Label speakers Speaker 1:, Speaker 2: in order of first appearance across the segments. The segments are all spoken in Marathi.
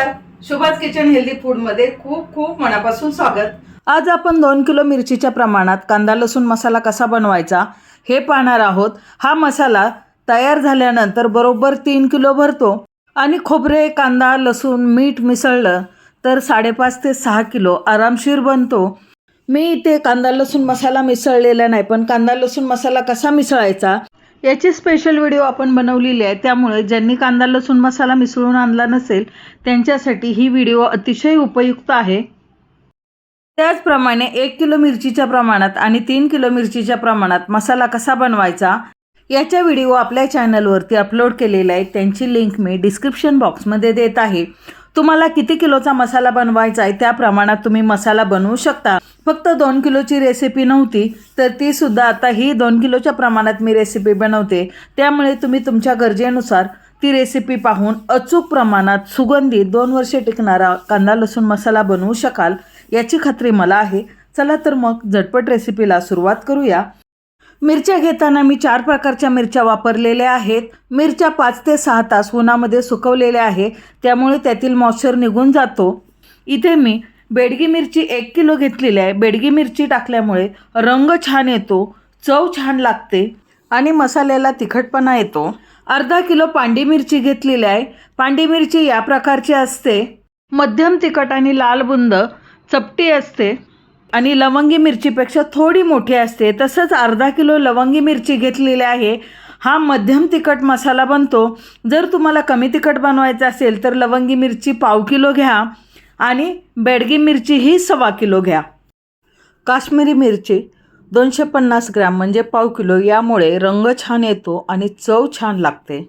Speaker 1: नमस्कार. शुभाज किचन हेल्दी फूडमध्ये खूप खूप मनापासून स्वागत. आज आपण दोन किलो मिरचीच्या प्रमाणात कांदा लसूण मसाला कसा बनवायचा हे पाहणार आहोत. हा मसाला तयार झाल्यानंतर बरोबर तीन किलो भरतो आणि खोबरे कांदा लसूण मीठ मिसळलं तर साडेपाच ते सहा किलो आरामशीर बनतो. मी इथे कांदा लसूण मसाला मिसळलेला नाही पण कांदा लसूण मसाला कसा मिसळायचा याची स्पेशल व्हिडिओ आपण बनवलेली आहे. त्यामुळे ज्यांनी कांदा लसूण मसाला मिसळून आणला नसेल त्यांच्यासाठी ही व्हिडिओ अतिशय उपयुक्त आहे. त्याचप्रमाणे एक किलो मिरचीच्या प्रमाणात आणि तीन किलो मिरचीच्या प्रमाणात मसाला कसा बनवायचा याच्या व्हिडिओ आपल्या चॅनलवरती अपलोड केलेल्या आहेत. त्यांची लिंक मी डिस्क्रिप्शन बॉक्समध्ये देत आहे. तुम्हाला किती किलोचा मसाला बनवायचा आहे त्या प्रमाणात तुम्ही मसाला बनवू शकता. फक्त दोन किलोची रेसिपी नव्हती तर ती सुद्धा आता ही दोन किलोच्या प्रमाणात मी रेसिपी बनवते. त्यामुळे तुम्ही तुमच्या गरजेनुसार ती रेसिपी पाहून अचूक प्रमाणात सुगंधी दोन वर्षे टिकणारा कांदा लसूण मसाला बनवू शकाल याची खात्री मला आहे. चला तर मग झटपट रेसिपीला सुरुवात करूया. मिरच्या घेताना मी चार प्रकारच्या मिरच्या वापरलेल्या आहेत. मिरच्या पाच ते सहा तास उन्हामध्ये सुकवलेल्या आहे त्यामुळे त्यातील मॉइश्चर निघून जातो. इथे मी बेडगी मिरची एक किलो घेतलेली आहे. बेडगी मिरची टाकल्यामुळे रंग छान येतो चव छान लागते आणि मसाल्याला तिखटपणा येतो. अर्धा किलो पांडी मिरची घेतलेली आहे. पांडी मिरची या प्रकारची असते. मध्यम तिखट आणि लाल बुंद चपटी असते आणि लवंगी मिरचीपेक्षा थोडी मोठी असते. तसंच अर्धा किलो लवंगी मिरची घेतलेली आहे. हा मध्यम तिखट मसाला बनतो. जर तुम्हाला कमी तिखट बनवायचं असेल तर लवंगी मिरची पाव किलो घ्या. आणि बेडगी मिरची ही सव्वा किलो घ्या. काश्मीरी मिरची दोनशे पन्नास ग्रॅम म्हणजे पाव किलो यामुळे रंग छान येतो आणि चव छान लागते.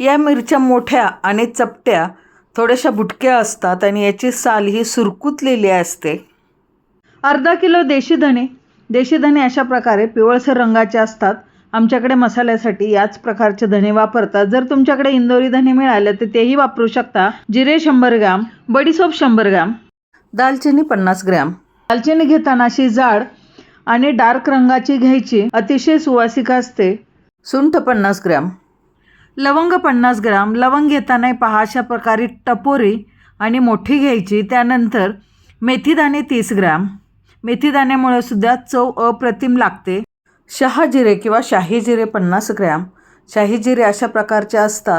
Speaker 1: या मिरच्या मोठ्या आणि चपट्या थोड्याशा बुटक्या असतात आणि याची साल ही सुरकुतलेली असते. अर्धा किलो देशी धणे देशी धणे अशा प्रकारे पिवळसर रंगाचे असतात. आमच्याकडे मसाल्यासाठी याच प्रकारचे धणे वापरतात. जर तुमच्याकडे इंदोरी धणे मिळाले तर तेही वापरू शकता. जिरे शंभर ग्रॅम बडीसोप शंभर ग्रॅम दालचिनी पन्नास ग्रॅम. दालचिनी घेताना अशी जाड आणि डार्क रंगाची घ्यायची. अतिशय सुवासिक असते. सुंठ पन्नास ग्रॅम. लवंग पन्नास ग्राम. लवंग घेताना पहा अशा प्रकारे टपोरी आणि मोठी घ्यायची. त्यानंतर मेथीदाणे तीस ग्राम. मेथीदाण्यामुळे सुद्धा चव अप्रतिम लागते. शहाजिरे किंवा शाही जिरे पन्नास ग्रॅम शाही जिरे अशा प्रकारचे असतात.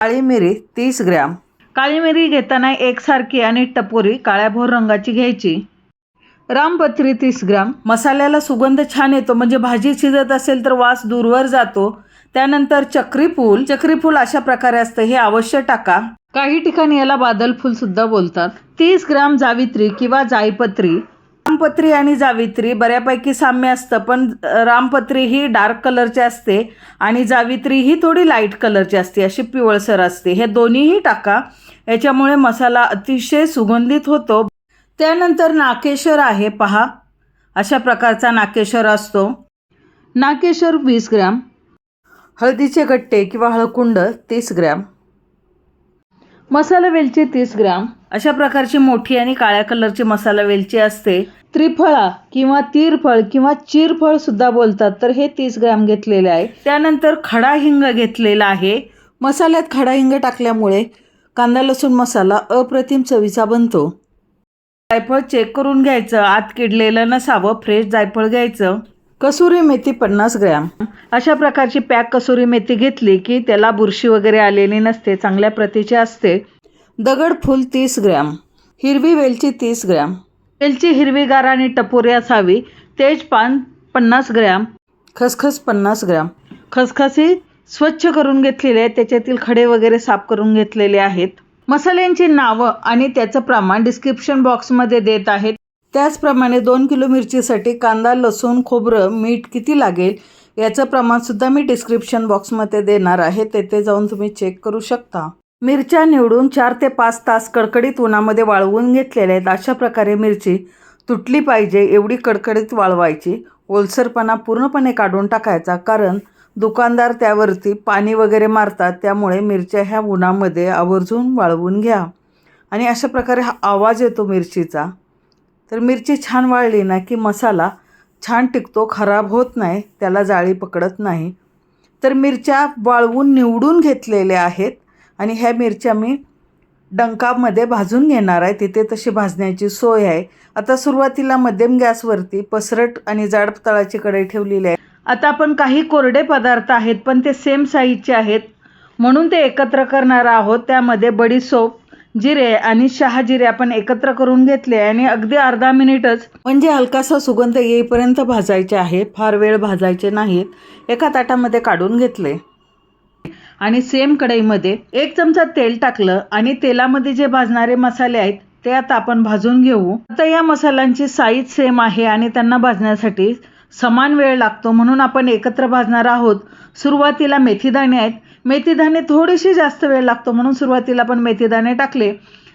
Speaker 1: काळी मिरी तीस ग्रॅम. काळी मिरी घेताना एकसारखी आणि टपोरी काळ्याभोर रंगाची घ्यायची. रामपत्री तीस ग्राम. मसाल्याला सुगंध छान येतो म्हणजे भाजी शिजत असेल तर वास दूरवर जातो. त्यानंतर चक्रीफूल. चक्रीफूल अशा प्रकारे असतं हे अवश्य टाका. काही ठिकाणी याला बादल फुल सुद्धा बोलतात. तीस ग्राम जावित्री किंवा जायपत्री. रामपत्री आणि जावित्री बऱ्यापैकी साम्य असतं पण रामपत्री ही डार्क कलरची असते आणि जावित्री ही थोडी लाइट कलरची असते अशी पिवळसर असते. हे दोन्हीही टाका याच्यामुळे मसाला अतिशय सुगंधित होतो. त्यानंतर नाकेश्वर आहे पहा. अशा प्रकारचा नाकेश्वर असतो. नाकेश्वर वीस ग्रॅम. हळदीचे गट्टे किंवा हळकुंड तीस ग्रॅम. मसाला वेलची तीस ग्रॅम. अशा प्रकारची मोठी आणि काळ्या कलरची मसाला वेलची असते. त्रिफळा किंवा तीरफळ किंवा चिरफळ सुद्धा बोलतात. तर हे तीस ग्रॅम घेतलेले आहे. त्यानंतर खडा हिंग घेतलेला आहे. मसाल्यात खडा हिंग टाकल्यामुळे कांदा लसूण मसाला अप्रतिम चवीचा बनतो. जायफळ चेक करून घ्यायचं. आत किडलेलं नसावं. फ्रेश जायफळ घ्यायचं. कसुरी मेथी पन्नास ग्रॅम. अशा प्रकारची पॅक कसुरी मेथी घेतली की त्याला बुरशी वगैरे आलेली नसते. चांगल्या प्रतीची असते. दगड फूल तीस ग्रॅम. हिरवी वेलची तीस ग्रॅम. वेलची हिरवीगार आणि टपोरी असावी. तेजपान पन्नास ग्रॅम. खसखस पन्नास ग्रॅम. खसखसी स्वच्छ करून घेतलेले आहेत त्याच्यातील खडे वगैरे साफ करून घेतलेले आहेत. मसाल्यांची नावं आणि त्याचं प्रमाण डिस्क्रिप्शन बॉक्समध्ये देत आहेत. त्याचप्रमाणे दोन किलो मिरचीसाठी कांदा लसूण खोबरं मीठ किती लागेल याचं प्रमाणसुद्धा मी डिस्क्रिप्शन बॉक्समध्ये देणार आहे. तेथे जाऊन तुम्ही चेक करू शकता. मिरच्या निवडून चार ते पाच तास कडकडीत उन्हामध्ये वाळवून घेतलेल्या आहेत. अशा प्रकारे मिरची तुटली पाहिजे एवढी कडकडीत वाळवायची. ओलसरपणा पूर्णपणे काढून टाकायचा कारण दुकानदार त्यावरती पाणी वगैरे मारतात त्यामुळे मिरच्या ह्या उन्हामध्ये आवर्जून वाळवून घ्या. आणि अशा प्रकारे हा आवाज येतो मिरचीचा. तर मिरची छान वाळली ना की मसाला छान टिकतो खराब होत नाही त्याला जाळी पकडत नाही. तर मिरच्या वाळवून निवडून घेतलेल्या आहेत. आणि ह्या मिरच्या मी डंकामध्ये भाजून घेणार आहे. तिथे तशी भाजण्याची सोय आहे. आता सुरुवातीला मध्यम गॅसवरती पसरट आणि जाड तळाची कढई ठेवलेली आहे. आता आपण काही कोरडे पदार्थ आहेत पण ते सेम साईजचे आहेत. म्हणून ते एकत्र करणार आहोत. त्यामध्ये बडीसोप जिरे आणि शहाजिरे आपण एकत्र करून घेतले आणि अगदी अर्धा मिनिटच म्हणजे हलकासा सुगंध येईपर्यंत भाजायचे आहे. फार वेळ भाजायचे नाहीत. एका ताटामध्ये काढून घेतले. आणि सेम कढईमध्ये एक चमचा तेल टाकलं आणि तेलामध्ये जे भाजणारे मसाले आहेत ते आता आपण भाजून घेऊ. आता या मसाल्यांची साईज सेम आहे आणि त्यांना भाजण्यासाठी समान वेळ लागतो म्हणून आपण एकत्र भाजणार आहोत. सुरुवातीला मेथीदाणे आहेत. मेथीदाणे थोडीशी जास्त वेळ लागतो म्हणून सुरुवातीला आपण मेथीदाणे टाकले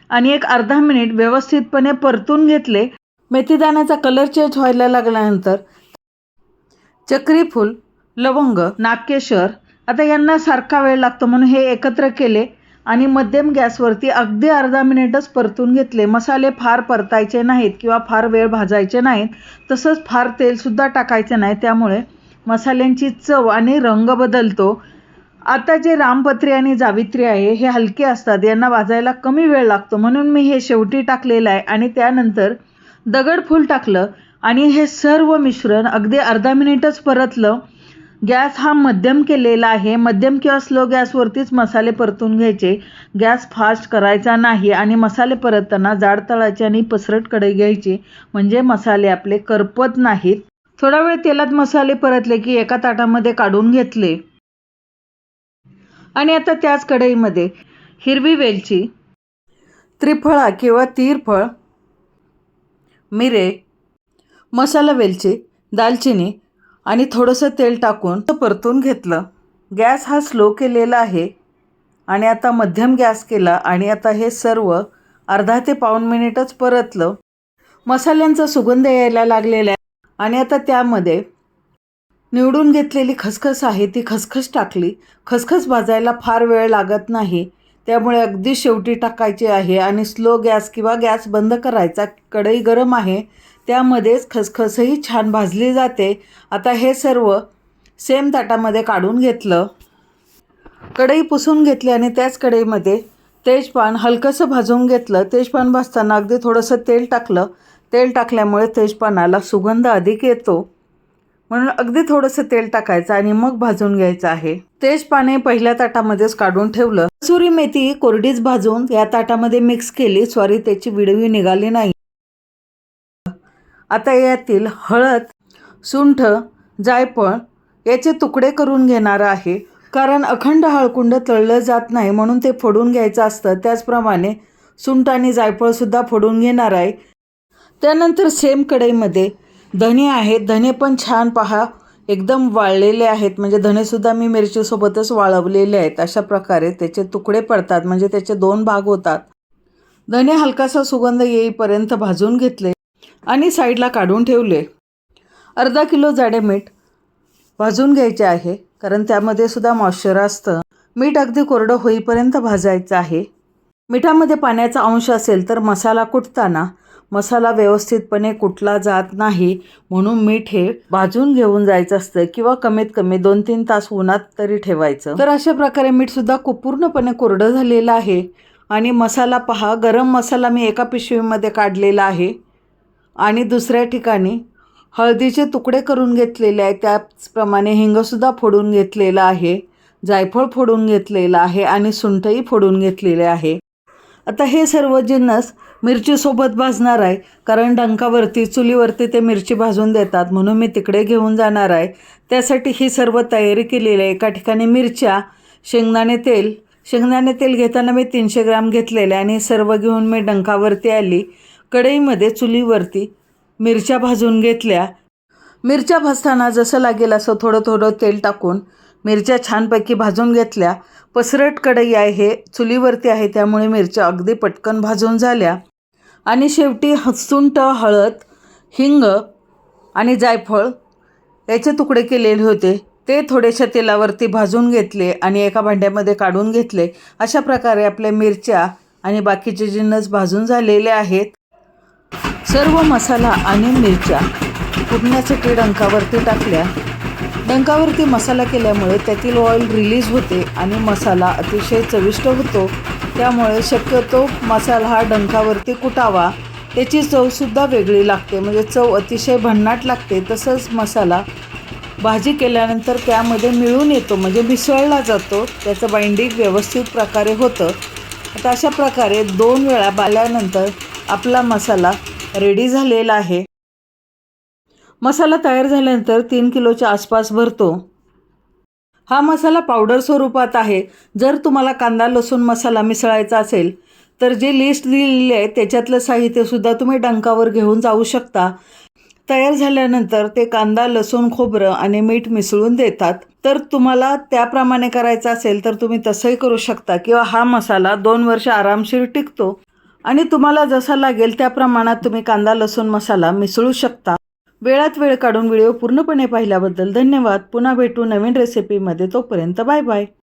Speaker 1: आणि एक अर्धा मिनिट व्यवस्थितपणे परतून घेतले. मेथीदाण्याचा कलर चेंज व्हायला लागल्यानंतर चक्रीफूल लवंग नागकेशर आता यांना सारखा वेळ लागतो म्हणून हे एकत्र केले आणि मध्यम गॅसवरती अगदी अर्धा मिनिटच परतून घेतले. मसाले फार परतायचे नाहीत किंवा फार वेळ भाजायचे नाहीत. तसंच फार तेलसुद्धा टाकायचं नाही. त्यामुळे मसाल्यांची चव आणि रंग बदलतो. आता जे रामपत्री आणि जावित्री आहे हे हलके असतात. यांना भाजायला कमी वेळ लागतो. म्हणून मी हे शेवटी टाकलेलं आहे आणि त्यानंतर दगडफूल टाकलं आणि हे सर्व मिश्रण अगदी अर्धा मिनिटच परतलं. गॅस हा मध्यम केलेला आहे. मध्यम किंवा स्लो गॅसवरतीच मसाले परतून घ्यायचे. गॅस फास्ट करायचा नाही आणि मसाले परतताना जाड तळाची आणि पसरट कढई घ्यायची. म्हणजे मसाले आपले करपत नाहीत. थोडा वेळ तेलात मसाले परतले की एका ताटामध्ये काढून घेतले. आणि आता त्याच कढईमध्ये हिरवी वेलची त्रिफळा किंवा तीरफळ मिरे मसाला वेलची दालचिनी आणि थोडंसं तेल टाकून परतून घेतलं. गॅस हा स्लो केलेला आहे. आणि आता मध्यम गॅस केला आणि आता हे सर्व अर्धा ते पाऊण मिनिटच परतलं. मसाल्यांचा सुगंध यायला लागलेला आहे. आणि आता त्यामध्ये निवडून घेतलेली खसखस आहे ती खसखस टाकली. खसखस भाजायला फार वेळ लागत नाही. त्यामुळे अगदी शेवटी टाकायची आहे आणि स्लो गॅस किंवा गॅस बंद करायचा. कढई गरम आहे. त्यामध्येच खसखसही छान भाजली जाते. आता हे सर्व सेम ताटामध्ये काढून घेतलं. कढई पुसून घेतली आणि त्याच कढईमध्ये तेजपान हलकंसं भाजून घेतलं. तेजपान भाजताना अगदी थोडंसं तेल टाकलं. तेल टाकल्यामुळे तेजपानाला सुगंध अधिक येतो. म्हणून अगदी थोडंसं तेल टाकायचं आणि मग भाजून घ्यायचं आहे. तेजपाने पहिल्या ताटामध्येच काढून ठेवलं. कसुरी मेथी कोरडीच भाजून या ताटामध्ये मिक्स केली. सॉरी त्याची विडवी निघाली नाही. आता यातील हळद सुंठ जायफळ याचे तुकडे करून घेणार आहे. कारण अखंड हळकुंड तळलं जात नाही म्हणून ते फोडून घ्यायचं असतं. त्याचप्रमाणे सुंठ आणि जायफळसुद्धा फोडून घेणार आहे. त्यानंतर सेम कढईमध्ये धने आहेत. धने पण छान पहा एकदम वाळलेले आहेत. म्हणजे धनेसुद्धा मी मिरचीसोबतच वाळवलेले आहेत. अशा प्रकारे त्याचे तुकडे पडतात. म्हणजे त्याचे दोन भाग होतात. धने हलकासा सुगंध येईपर्यंत भाजून घेतले. आणि साईडला काढून ठेवले. अर्धा किलो जाडे मीठ भाजून घ्यायचे आहे कारण त्यामध्ये सुद्धा मॉइश्चर असतं. मीठ अगदी कोरडं होईपर्यंत भाजायचं आहे. मिठामध्ये पाण्याचा अंश असेल तर मसाला कुटताना मसाला व्यवस्थितपणे कुटला जात नाही म्हणून मीठ हे भाजून घेऊन जायचं असतं किंवा कमीत कमी दोन तीन तास उन्हात तरी ठेवायचं. तर अशा प्रकारे मीठसुद्धा कुपूर्णपणे पूर्णपणे कोरडं झालेलं आहे. आणि मसाला पहा गरम मसाला मी एका पिशवीमध्ये काढलेला आहे. आणि दुसऱ्या ठिकाणी हळदीचे तुकडे करून घेतलेले आहे. त्याचप्रमाणे हिंगसुद्धा फोडून घेतलेलं आहे. जायफळ फोडून घेतलेलं आहे आणि सुंठही फोडून घेतलेले आहे. आता हे सर्व जिन्नस मिरचीसोबत भाजणार आहे. कारण डंकावरती चुलीवरती ते मिरची भाजून देतात. म्हणून मी तिकडे घेऊन जाणार आहे. त्यासाठी ही सर्व तयारी केलेली आहे. एका ठिकाणी मिरच्या शेंगदाणे तेल. शेंगदाणे तेल घेताना मी तीनशे ग्राम घेतलेले आणि सर्व घेऊन मी डंकावरती आली. कढईमध्ये चुलीवरती मिरच्या भाजून घेतल्या. मिरच्या भाजताना जसं लागेल असं थोडं थोडं तेल टाकून मिरच्या छानपैकी भाजून घेतल्या. पसरट कढई आहे हे चुलीवरती आहे त्यामुळे मिरच्या अगदी पटकन भाजून झाल्या. आणि शेवटी हसुंट हळद हिंग आणि जायफळ याचे तुकडे केलेले होते. ते थोडेशा तेलावरती भाजून घेतले आणि एका भांड्यामध्ये काढून घेतले. अशा प्रकारे आपल्या मिरच्या आणि बाकीचे जिन्नस भाजून झालेले आहेत सर्व मसाला आणि मिरच्या फुटण्यासाठी डंकावरती टाकल्या. डंकावरती मसाला केल्यामुळे त्यातील ऑइल रिलीज होते आणि मसाला अतिशय चविष्ट होतो. त्यामुळे शक्यतो मसाला हा डंकावरती कुटावा. त्याची चवसुद्धा वेगळी लागते म्हणजे चव अतिशय भन्नाट लागते. तसंच मसाला भाजी केल्यानंतर त्यामध्ये मिळून येतो म्हणजे मिसळला जातो. त्याचं बाइंडिंग व्यवस्थित प्रकारे होतं. आता अशा प्रकारे दोन वेळा बाल्यानंतर आपला मसाला रेडी झालेला आहे. मसाला तयार झाल्यानंतर तीन किलोच्या आसपास भरतो. हा मसाला पावडर स्वरूपात आहे. जर तुम्हाला कांदा लसूण मसाला मिसळायचा असेल तर जे लिस्ट दिलेली आहे त्याच्यातलं साहित्यसुद्धा तुम्ही डंकावर घेऊन जाऊ शकता. तयार झाल्यानंतर ते कांदा लसूण खोबरं आणि मीठ मिसळून देतात. तर तुम्हाला त्याप्रमाणे करायचं असेल तर तुम्ही तसंही करू शकता किंवा हा मसाला दोन वर्ष आरामशीर टिकतो. आणि तुम्हाला जसा लागेल त्या प्रमाणात तुम्ही कांदा लसूण मसाला मिसळू शकता. वेळात वेळ काढून व्हिडिओ पूर्णपणे पाहिल्याबद्दल धन्यवाद. पुन्हा भेटू नवीन रेसिपीमध्ये तोपर्यंत बाय बाय.